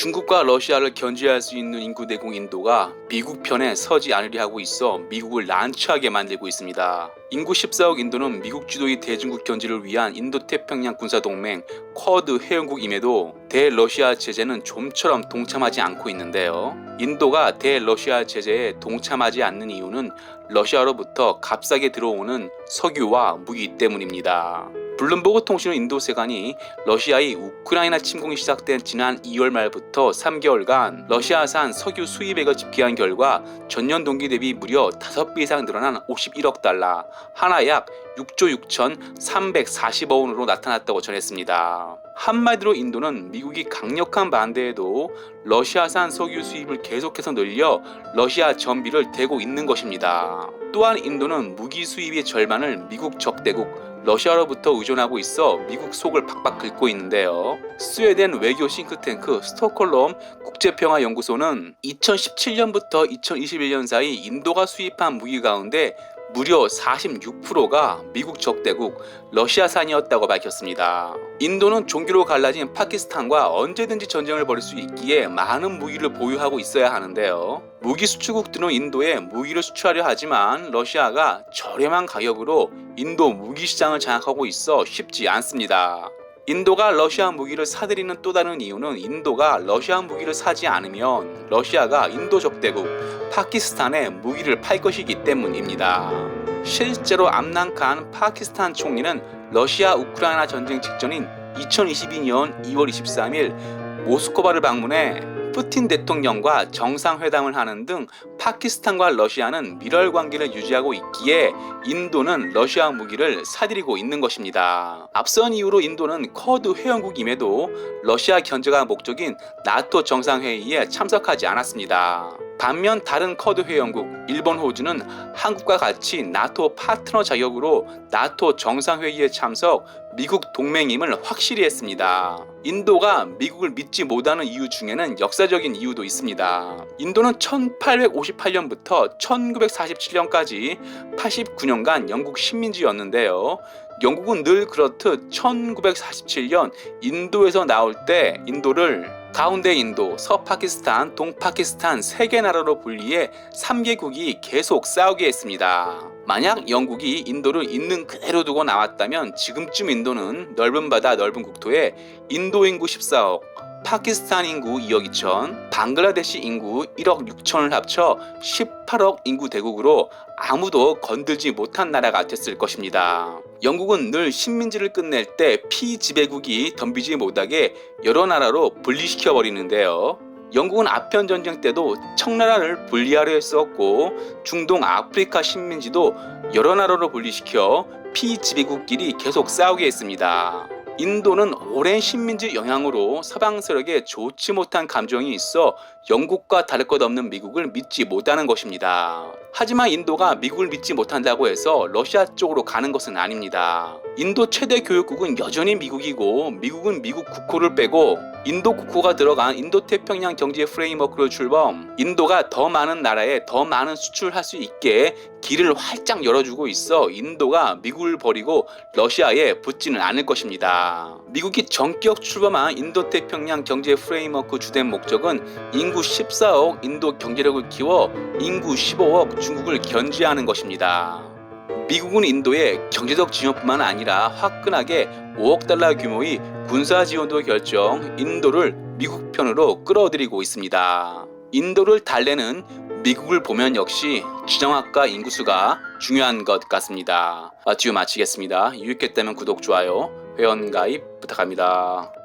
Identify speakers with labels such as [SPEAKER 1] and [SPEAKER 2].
[SPEAKER 1] 중국과 러시아를 견제할 수 있는 인구 대국 인도가 미국 편에 서지 않으려 하고 있어 미국을 난처하게 만들고 있습니다. 인구 14억 인도는 미국 주도의 대중국 견제를 위한 인도태평양 군사동맹 쿼드 회원국임에도 대러시아 제재는 좀처럼 동참하지 않고 있는데요. 인도가 대러시아 제재에 동참하지 않는 이유는 러시아로부터 값싸게 들어오는 석유와 무기 때문입니다. 블룸버그 통신은 인도 세관이 러시아의 우크라이나 침공이 시작된 지난 2월 말부터 3개월간 러시아산 석유 수입액을 집계한 결과 전년 동기 대비 무려 5배 이상 늘어난 51억 달러, 하나 약 6조 6천340억 원으로 나타났다고 전했습니다. 한마디로 인도는 미국이 강력한 반대에도 러시아산 석유 수입을 계속해서 늘려 러시아 전비를 대고 있는 것입니다. 또한 인도는 무기 수입의 절반을 미국 적대국 러시아로부터 의존하고 있어 미국 속을 박박 긁고 있는데요. 스웨덴 외교 싱크탱크 스톡홀름 국제평화연구소는 2017년부터 2021년 사이 인도가 수입한 무기 가운데 무려 46%가 미국 적대국 러시아산이었다고 밝혔습니다. 인도는 종교로 갈라진 파키스탄과 언제든지 전쟁을 벌일 수 있기에 많은 무기를 보유하고 있어야 하는데요. 무기 수출국들은 인도에 무기를 수출하려 하지만 러시아가 저렴한 가격으로 인도 무기 시장을 장악하고 있어 쉽지 않습니다. 인도가 러시아 무기를 사들이는 또 다른 이유는 인도가 러시아 무기를 사지 않으면 러시아가 인도 적대국 파키스탄에 무기를 팔 것이기 때문입니다. 실제로 암난칸 파키스탄 총리는 러시아 우크라이나 전쟁 직전인 2022년 2월 23일 모스크바를 방문해 푸틴 대통령과 정상회담을 하는 등 파키스탄과 러시아는 밀월 관계를 유지하고 있기에 인도는 러시아 무기를 사들이고 있는 것입니다. 앞선 이후로 인도는 쿼드 회원국임에도 러시아 견제가 목적인 나토 정상회의에 참석하지 않았습니다. 반면 다른 쿼드 회원국 일본, 호주는 한국과 같이 나토 파트너 자격으로 나토 정상회의에 참석, 미국 동맹임을 확실히 했습니다. 인도가 미국을 믿지 못하는 이유 중에는 역사적인 이유도 있습니다. 인도는 1858년부터 1947년까지 89년간 영국 식민지였는데요. 영국은 늘 그렇듯 1947년 인도에서 나올 때 인도를 가운데 인도, 서파키스탄, 동파키스탄 세 개 나라로 분리해 3개국이 계속 싸우게 했습니다. 만약 영국이 인도를 있는 그대로 두고 나왔다면 지금쯤 인도는 넓은 바다 넓은 국토에 인도 인구 14억, 파키스탄 인구 2억 2천, 방글라데시 인구 1억 6천을 합쳐 18억 인구 대국으로 아무도 건들지 못한 나라가 됐을 것입니다. 영국은 늘 식민지를 끝낼 때 피지배국이 덤비지 못하게 여러 나라로 분리시켜 버리는데요. 영국은 아편 전쟁 때도 청나라를 분리하려 했었고 중동 아프리카 식민지도 여러 나라로 분리시켜 피지배국끼리 계속 싸우게 했습니다. 인도는 오랜 식민지 영향으로 서방 세력에 좋지 못한 감정이 있어 영국과 다를 것 없는 미국을 믿지 못하는 것입니다. 하지만 인도가 미국을 믿지 못한다고 해서 러시아 쪽으로 가는 것은 아닙니다. 인도 최대 교육국은 여전히 미국이고 미국은 미국 국호를 빼고 인도 국호가 들어간 인도 태평양 경제 프레임워크를 출범 인도가 더 많은 나라에 더 많은 수출할 수 있게 길을 활짝 열어주고 있어 인도가 미국을 버리고 러시아에 붙지는 않을 것입니다. 미국이 전격 출범한 인도 태평양 경제 프레임워크 주된 목적은 인구 14억 인도 경제력을 키워 인구 15억 중국을 견제하는 것입니다. 미국은 인도에 경제적 지원뿐만 아니라 화끈하게 5억 달러 규모의 군사 지원도 결정 인도를 미국 편으로 끌어들이고 있습니다. 인도를 달래는 미국을 보면 역시 지정학과 인구수가 중요한 것 같습니다. 마치고 마치겠습니다. 유익했다면 구독, 좋아요, 회원 가입 부탁합니다.